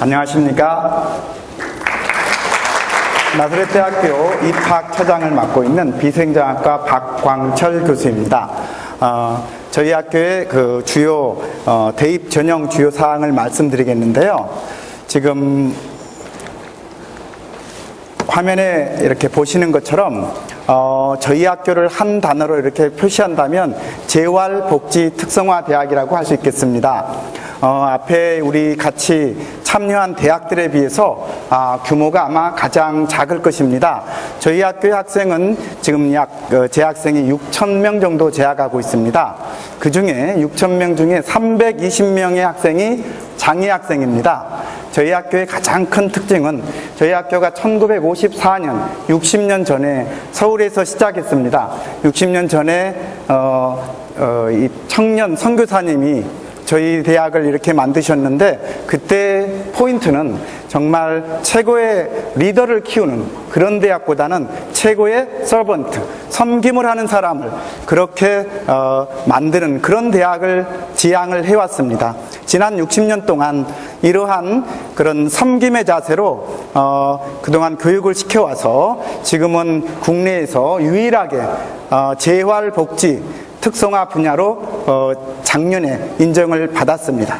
안녕하십니까. 나사렛대학교 입학처장을 맡고 있는 비생장학과 박광철 교수입니다. 어, 저희 학교의 그 주요 어, 대입 전형 주요 사항을 말씀드리겠는데요. 지금 화면에 이렇게 보시는 것처럼 어, 저희 학교를 한 단어로 이렇게 표시한다면 재활복지 특성화 대학이라고 할 수 있겠습니다. 어, 앞에 우리 같이 참여한 대학들에 비해서 아, 규모가 아마 가장 작을 것입니다. 저희 학교의 학생은 지금 약 어, 재학생이 6천 명 정도 재학하고 있습니다. 그 중에 6천 명 중에 320명의 학생이 장애 학생입니다. 저희 학교의 가장 큰 특징은 저희 학교가 1954년, 60년 전에 서울에서 시작했습니다. 60년 전에 어, 어, 이 청년 선교사님이 저희 대학을 이렇게 만드셨는데 그때 포인트는 정말 최고의 리더를 키우는 그런 대학보다는 최고의 서번트, 섬김을 하는 사람을 그렇게 어, 만드는 그런 대학을 지향을 해왔습니다. 지난 60년 동안 이러한 그런 섬김의 자세로 어, 그동안 교육을 시켜와서 지금은 국내에서 유일하게 어, 재활복지 특성화 분야로 어, 작년에 인정을 받았습니다.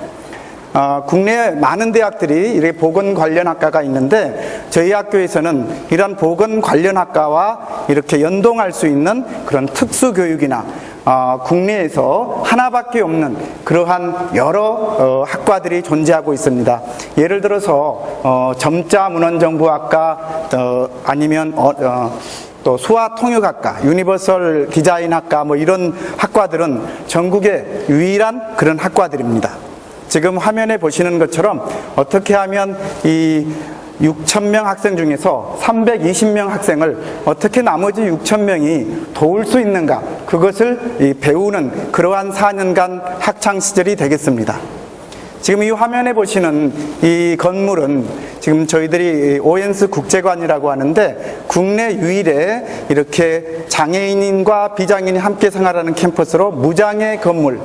어, 국내 많은 대학들이 이렇게 보건 관련 학과가 있는데 저희 학교에서는 이런 보건 관련 학과와 이렇게 연동할 수 있는 그런 특수 교육이나 어, 국내에서 하나밖에 없는 그러한 여러 어, 학과들이 존재하고 있습니다. 예를 들어서 어, 점자 문헌정보학과 어, 아니면 어, 어, 또 수화 통역학과, 유니버설 디자인학과 뭐 이런 학과들은 전국의 유일한 그런 학과들입니다. 지금 화면에 보시는 것처럼 어떻게 하면 이 6,000명 학생 중에서 320명 학생을 어떻게 나머지 6,000명이 도울 수 있는가 그것을 이 배우는 그러한 4년간 학창 시절이 되겠습니다. 지금 이 화면에 보시는 이 건물은 지금 저희들이 오엔스 국제관이라고 하는데 국내 유일의 이렇게 장애인과 비장애인이 함께 생활하는 캠퍼스로 무장애 건물,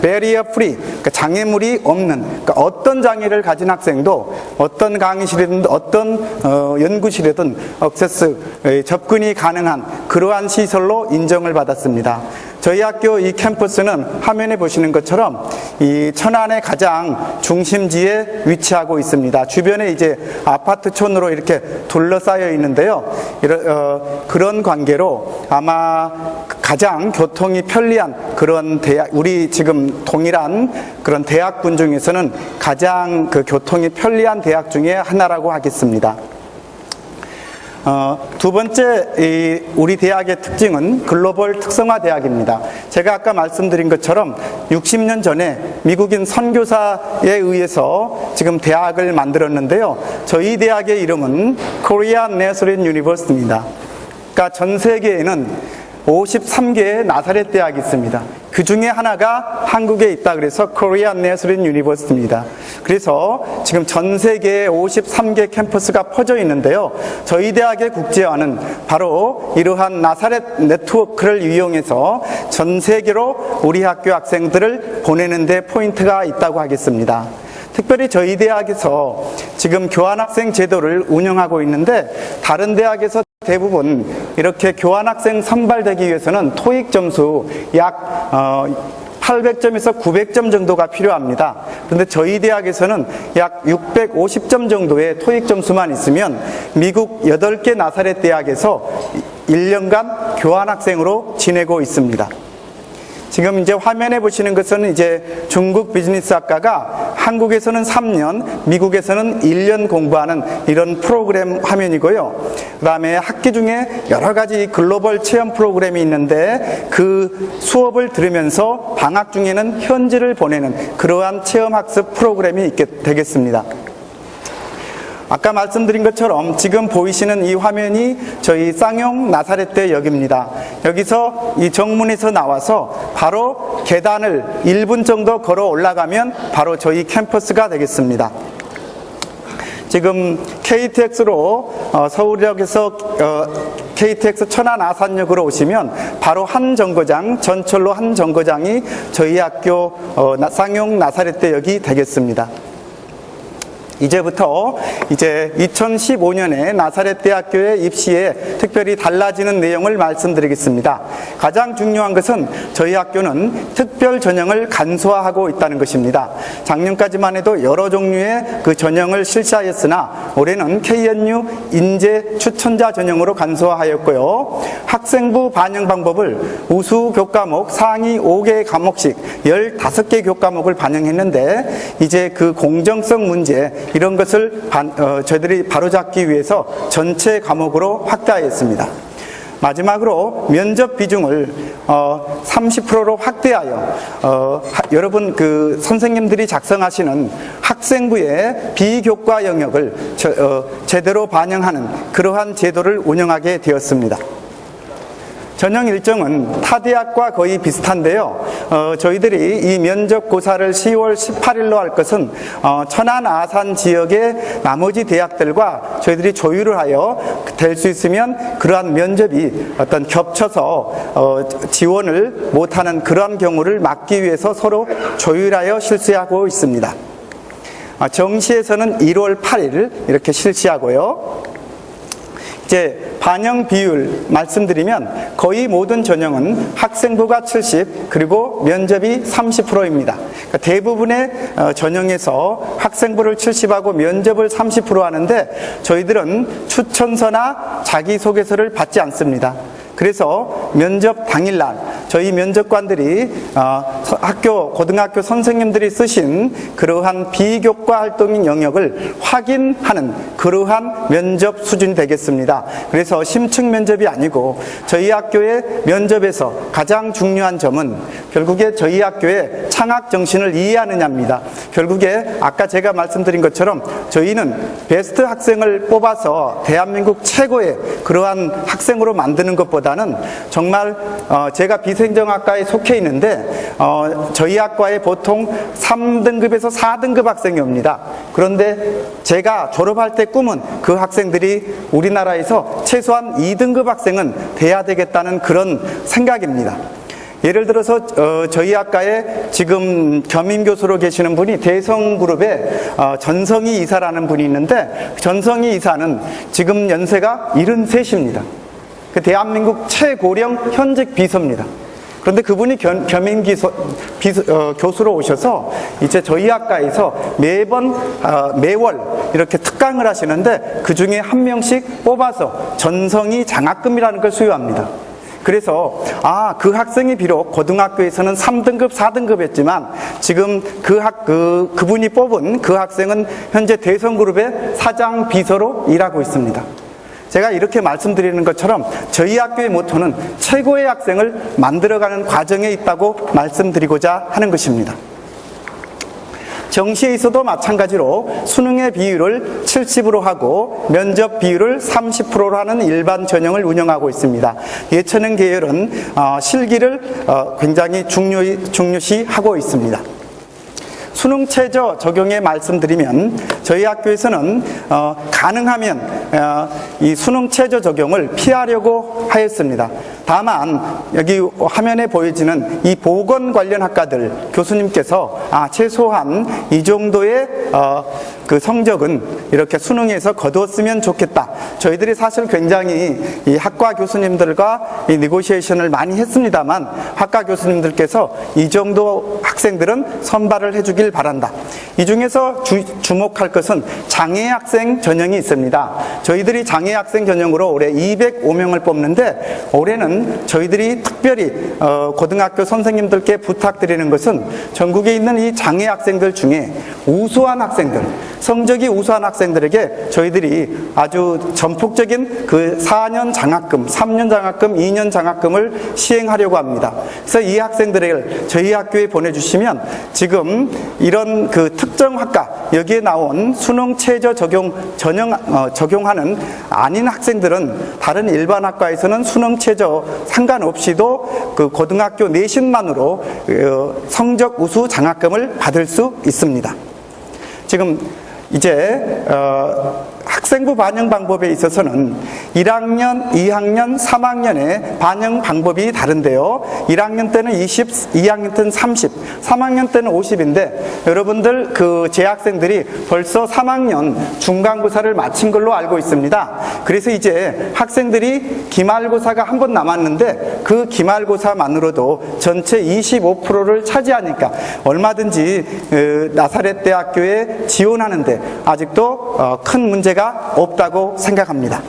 베리어 프리, 그러니까 장애물이 없는, 그러니까 어떤 장애를 가진 학생도 어떤 강의실이든 어떤 어, 연구실이든 억세스 접근이 가능한 그러한 시설로 인정을 받았습니다. 저희 학교 이 캠퍼스는 화면에 보시는 것처럼 이 천안의 가장 중심지에 위치하고 있습니다. 주변에 이제 아파트촌으로 이렇게 둘러싸여 있는데요. 이런, 어, 그런 관계로 아마 가장 교통이 편리한 그런 대학, 우리 지금 동일한 그런 대학군 중에서는 가장 그 교통이 편리한 대학 중에 하나라고 하겠습니다. 어, 두 번째 이 우리 대학의 특징은 글로벌 특성화 대학입니다. 제가 아까 말씀드린 것처럼 60년 전에 미국인 선교사에 의해서 지금 대학을 만들었는데요. 저희 대학의 이름은 Korea Nazareth University입니다. 그러니까 전 세계에는 53개의 나사렛 대학이 있습니다. 그 중에 하나가 한국에 있다 그래서 Korean Nazareth University입니다. 그래서 지금 전 세계에 53개 캠퍼스가 퍼져 있는데요. 저희 대학의 국제화는 바로 이러한 나사렛 네트워크를 이용해서 전 세계로 우리 학교 학생들을 보내는 데 포인트가 있다고 하겠습니다. 특별히 저희 대학에서 지금 교환학생 제도를 운영하고 있는데 다른 대학에서 대부분 이렇게 교환학생 선발되기 위해서는 토익 점수 약 어, 800점에서 900점 정도가 필요합니다. 그런데 저희 대학에서는 약 650점 정도의 토익 점수만 있으면 미국 8개 나사렛 대학에서 1년간 교환학생으로 지내고 있습니다. 지금 이제 화면에 보시는 것은 이제 중국 비즈니스 학과가 한국에서는 3년, 미국에서는 1년 공부하는 이런 프로그램 화면이고요. 그 다음에 학기 중에 여러 가지 글로벌 체험 프로그램이 있는데 그 수업을 들으면서 방학 중에는 현지를 보내는 그러한 체험 학습 프로그램이 있게 되겠습니다. 아까 말씀드린 것처럼 지금 보이시는 이 화면이 저희 쌍용 나사렛대 역입니다. 여기서 이 정문에서 나와서 바로 계단을 1분 정도 걸어 올라가면 바로 저희 캠퍼스가 되겠습니다. 지금 KTX로 어, 서울역에서 어, KTX 천안 아산역으로 오시면 바로 한 정거장 전철로 한 정거장이 저희 학교 어, 나- 쌍용 나사렛대역이 되겠습니다. 이제부터 이제 2015년에 나사렛 대학교에 입시에 특별히 달라지는 내용을 말씀드리겠습니다. 가장 중요한 것은 저희 학교는 특별 전형을 간소화하고 있다는 것입니다. 작년까지만 해도 여러 종류의 그 전형을 실시하였으나 올해는 KNU 인재 추천자 전형으로 간소화하였고요. 학생부 반영 방법을 우수 교과목 상위 5개 과목씩 15개 교과목을 반영했는데 이제 그 공정성 문제 이런 것을 반- 어, 저희들이 바로잡기 위해서 전체 과목으로 확대하였습니다. 마지막으로 면접 비중을 어, 30%로 확대하여 어, 하- 여러분 그 선생님들이 작성하시는 학생부의 비교과 영역을 저- 어, 제대로 반영하는 그러한 제도를 운영하게 되었습니다. 전형 일정은 타 대학과 거의 비슷한데요. 어, 저희들이 이 면접 고사를 10월 18일로 할 것은 어, 천안 아산 지역의 나머지 대학들과 저희들이 조율을 하여 될 수 있으면 그러한 면접이 어떤 겹쳐서 어, 지원을 못하는 그러한 경우를 막기 위해서 서로 조율하여 실시하고 있습니다. 아, 정시에서는 1월 8일 이렇게 실시하고요. 이제 반영 비율 말씀드리면 거의 모든 전형은 학생부가 70 그리고 면접이 30%입니다. 그러니까 대부분의 어, 전형에서 학생부를 70하고 면접을 30% 하는데 저희들은 추천서나 자기소개서를 받지 않습니다. 그래서 면접 당일날 저희 면접관들이 어, 서- 학교 고등학교 선생님들이 쓰신 그러한 비교과 활동인 영역을 확인하는 그러한 면접 수준이 되겠습니다. 그래서 심층 면접이 아니고 저희 학교의 면접에서 가장 중요한 점은 결국에 저희 학교의 창학 정신을 이해하느냐입니다. 결국에 아까 제가 말씀드린 것처럼 저희는 베스트 학생을 뽑아서 대한민국 최고의 그러한 학생으로 만드는 것보다는 정말 어, 제가 비생정학과에 속해 있는데 어, 저희 학과에 보통 3등급에서 4등급 학생이 옵니다. 그런데 제가 졸업할 때 꿈은 그 학생들이 우리나라에서 최소한 2등급 학생은 돼야 되겠다는 그런 생각입니다. 예를 들어서 어, 저희 학과에 지금 겸임 교수로 계시는 분이 대성 그룹의 어, 전성희 이사라는 분이 있는데 전성희 이사는 지금 연세가 73입니다. 그 대한민국 최고령 현직 비서입니다. 그런데 그분이 겸, 겸임 기소, 비서, 어, 교수로 오셔서 이제 저희 학과에서 매번 어, 매월 이렇게 특강을 하시는데 그 중에 한 명씩 뽑아서 전성희 장학금이라는 걸 수여합니다. 그래서 아 그 학생이 비록 고등학교에서는 3등급, 4등급이었지만 지금 그 학 그 그분이 뽑은 그 학생은 현재 대성그룹의 사장 비서로 일하고 있습니다. 제가 이렇게 말씀드리는 것처럼 저희 학교의 모토는 최고의 학생을 만들어가는 과정에 있다고 말씀드리고자 하는 것입니다. 정시에 있어도 마찬가지로 수능의 비율을 70으로 하고 면접 비율을 30%로 하는 일반 전형을 운영하고 있습니다. 예체능 계열은 어, 실기를 어, 굉장히 중요, 중요시 하고 있습니다. 수능 최저 적용에 말씀드리면 저희 학교에서는 어, 가능하면 어, 이 수능 최저 적용을 피하려고 하였습니다. 다만 여기 화면에 보여지는 이 보건 관련 학과들 교수님께서 아 최소한 이 정도의 어, 그 성적은 이렇게 수능에서 거두었으면 좋겠다. 저희들이 사실 굉장히 이 학과 교수님들과 이 네고시에이션을 많이 했습니다만 학과 교수님들께서 이 정도 학생들은 선발을 해주길 바란다. 이 중에서 주, 주목할 것은 장애 학생 전형이 있습니다. 저희들이 장애 학생 전형으로 올해 205명을 뽑는데 올해는 저희들이 특별히 어, 고등학교 선생님들께 부탁드리는 것은 전국에 있는 이 장애 학생들 중에 우수한 학생들, 성적이 우수한 학생들에게 저희들이 아주 전폭적인 그 4년 장학금, 3년 장학금, 2년 장학금을 시행하려고 합니다. 그래서 이 학생들을 저희 학교에 보내주시면 지금 이런 그 특정 학과 여기에 나온 수능 최저 적용 전형 어, 적용하는 아닌 학생들은 다른 일반 학과에서는 수능 최저 상관없이도 그 고등학교 내신만으로 어, 성적 우수 장학금을 받을 수 있습니다. 지금 이제 어, 학생부 반영 방법에 있어서는 1학년, 2학년, 3학년의 반영 방법이 다른데요. 1학년 때는 20, 2학년 때는 30, 3학년 때는 50인데 여러분들 그 재학생들이 벌써 3학년 중간고사를 마친 걸로 알고 있습니다. 그래서 이제 학생들이 기말고사가 한 번 남았는데 그 기말고사만으로도 전체 25%를 차지하니까 얼마든지 어, 나사렛 대학교에 지원하는데 아직도 어, 큰 문제가 없다고 생각합니다.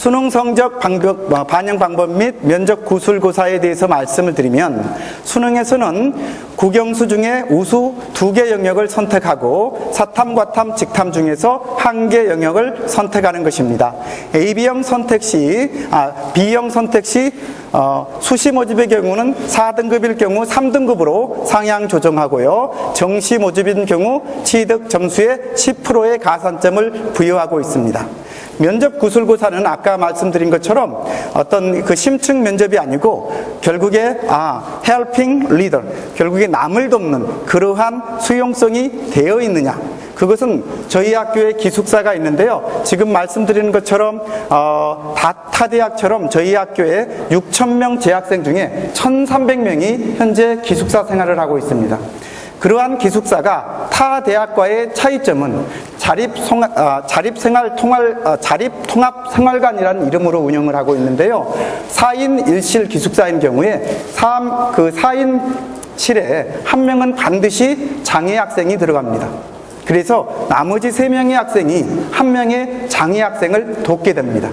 수능 성적 방법, 어, 반영 방법 및 면접 구술 고사에 대해서 말씀을 드리면 수능에서는 국영수 중에 우수 두 개 영역을 선택하고 사탐, 과탐, 직탐 중에서 한 개 영역을 선택하는 것입니다. AB형 선택 시, 아, B형 선택 시 어, 수시 모집의 경우는 4등급일 경우 3등급으로 상향 조정하고요. 정시 모집인 경우 취득 점수의 10%의 가산점을 부여하고 있습니다. 면접 구술고사는 아까 말씀드린 것처럼 어떤 그 심층 면접이 아니고 결국에 아 helping leader 결국에 남을 돕는 그러한 수용성이 되어 있느냐 그것은 저희 학교에 기숙사가 있는데요. 지금 말씀드리는 것처럼 어, 다 타 대학처럼 저희 학교에 6천 명 재학생 중에 1,300명이 현재 기숙사 생활을 하고 있습니다. 그러한 기숙사가 타 대학과의 차이점은 자립, 송, 아, 아, 자립 통합 생활관이라는 이름으로 운영을 하고 있는데요. 4인 1실 기숙사인 경우에 3, 그 4인 실에 한 명은 반드시 장애 학생이 들어갑니다. 그래서 나머지 세 명의 학생이 한 명의 장애 학생을 돕게 됩니다.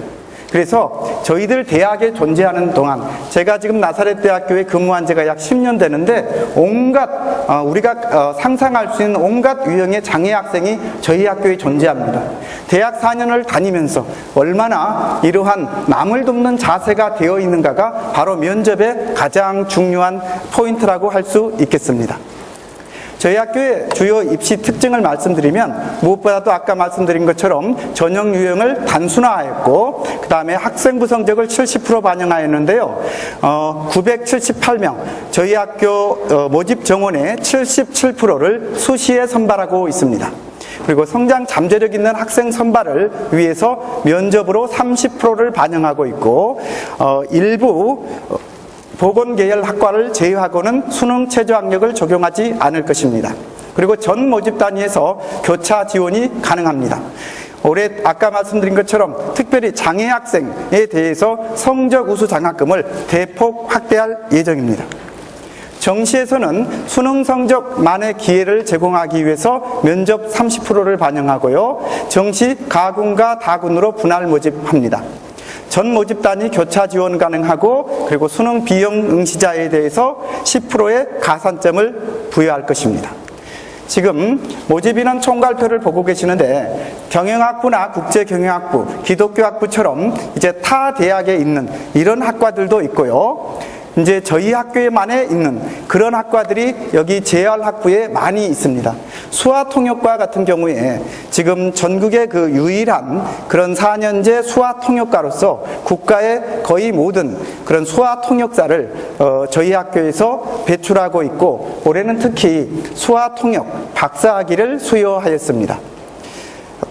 그래서 저희들 대학에 존재하는 동안 제가 지금 나사렛 대학교에 근무한 지가 약 10년 되는데 온갖 어, 우리가 어, 상상할 수 있는 온갖 유형의 장애 학생이 저희 학교에 존재합니다. 대학 4년을 다니면서 얼마나 이러한 남을 돕는 자세가 되어 있는가가 바로 면접의 가장 중요한 포인트라고 할 수 있겠습니다. 저희 학교의 주요 입시 특징을 말씀드리면 무엇보다도 아까 말씀드린 것처럼 전형 유형을 단순화하였고 그 다음에 학생부 성적을 70% 반영하였는데요. 어, 978명 저희 학교 어, 모집 정원의 77%를 수시에 선발하고 있습니다. 그리고 성장 잠재력 있는 학생 선발을 위해서 면접으로 30%를 반영하고 있고 어, 일부 어, 보건계열 학과를 제외하고는 수능 최저 학력을 적용하지 않을 것입니다. 그리고 전 모집 단위에서 교차 지원이 가능합니다. 올해 아까 말씀드린 것처럼 특별히 장애 학생에 대해서 성적 우수 장학금을 대폭 확대할 예정입니다. 정시에서는 수능 성적만의 기회를 제공하기 위해서 면접 30%를 반영하고요. 정시 가군과 다군으로 분할 모집합니다. 전 모 집단이 교차 지원 가능하고 그리고 수능 비용 응시자에 대해서 10%의 가산점을 부여할 것입니다. 지금 모집인원 총괄표를 보고 계시는데 경영학부나 국제경영학부, 기독교학부처럼 이제 타 대학에 있는 이런 학과들도 있고요. 이제 저희 학교에만에 있는 그런 학과들이 여기 재활학부에 많이 있습니다. 수화 통역과 같은 경우에 지금 전국의 그 유일한 그런 4년제 수화 통역가로서 국가의 거의 모든 그런 수화 통역사를 어, 저희 학교에서 배출하고 있고 올해는 특히 수화 통역 박사학위를 수여하였습니다.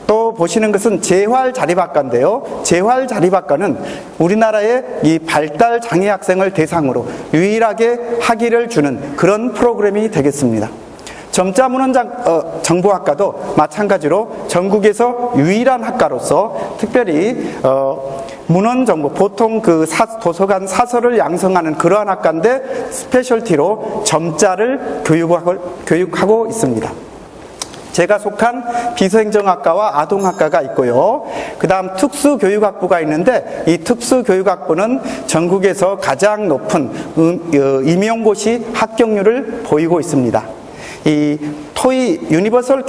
또 보시는 것은 재활 자립학과인데요. 재활 자립학과는 우리나라의 이 발달 장애 학생을 대상으로 유일하게 학위를 주는 그런 프로그램이 되겠습니다. 점자 문헌 어, 정보학과도 마찬가지로 전국에서 유일한 학과로서 특별히 어, 문헌 정보 보통 그 사, 도서관 사설을 양성하는 그러한 학과인데 스페셜티로 점자를 교육하고, 교육하고 있습니다. 제가 속한 비서행정학과와 아동학과가 있고요. 그 다음 특수교육학부가 있는데 이 특수교육학부는 전국에서 가장 높은 음, 어, 임용고시 합격률을 보이고 있습니다. 이 토이 유니버설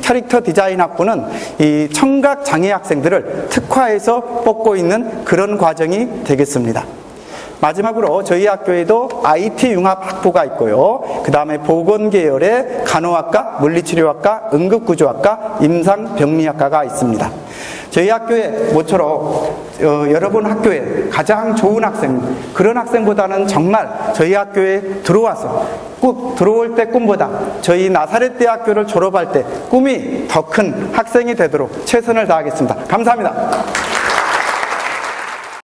캐릭터 디자인 학부는 이 청각 장애 학생들을 특화해서 뽑고 있는 그런 과정이 되겠습니다. 마지막으로 저희 학교에도 IT 융합 학부가 있고요. 그 다음에 보건 계열의 간호학과, 물리치료학과, 응급구조학과, 임상병리학과가 있습니다. 저희 학교에 모처럼 어, 여러분 학교에 가장 좋은 학생 그런 학생보다는 정말 저희 학교에 들어와서 꾸- 들어올 때 꿈보다 저희 나사렛 대학교를 졸업할 때 꿈이 더 큰 학생이 되도록 최선을 다하겠습니다. 감사합니다.